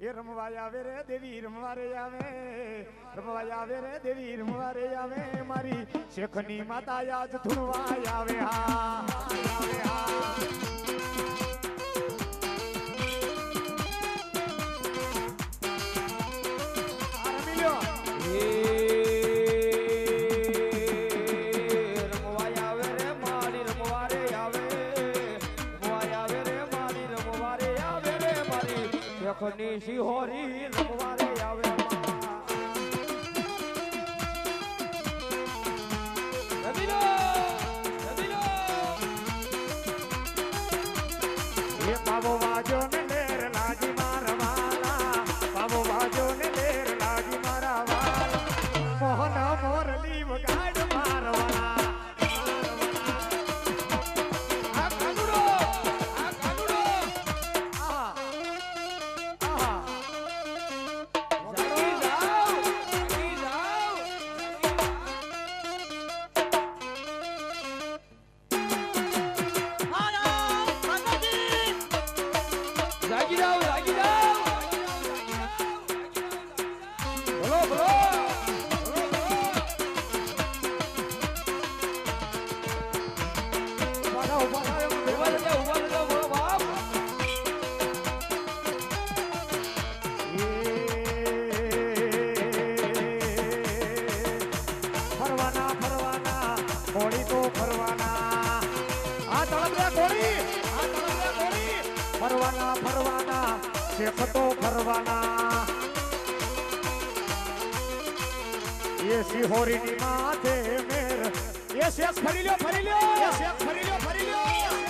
એ રમવા આવે રે દેવી, રમવા રે આવે. રમવા આવે રે દેવી, રમવા રે આવે. મારી શેખની માતા યાદ ધૂણવા આવે. હા આવે, હા. મારી સિહોરી શિહોરી આવે પાવો વાજો ને ફરવાના કોળી તો ફરવાના આ તળપડા કોળી આ તળપડા કોળી ફરવાના ફરવાના શેખ તો ફરવાના એ સિહોરીની માથે મેર એ શેખ ફરી લ્યો ફરી લ્યો એ શેખ ફરી લ્યો ફરી લ્યો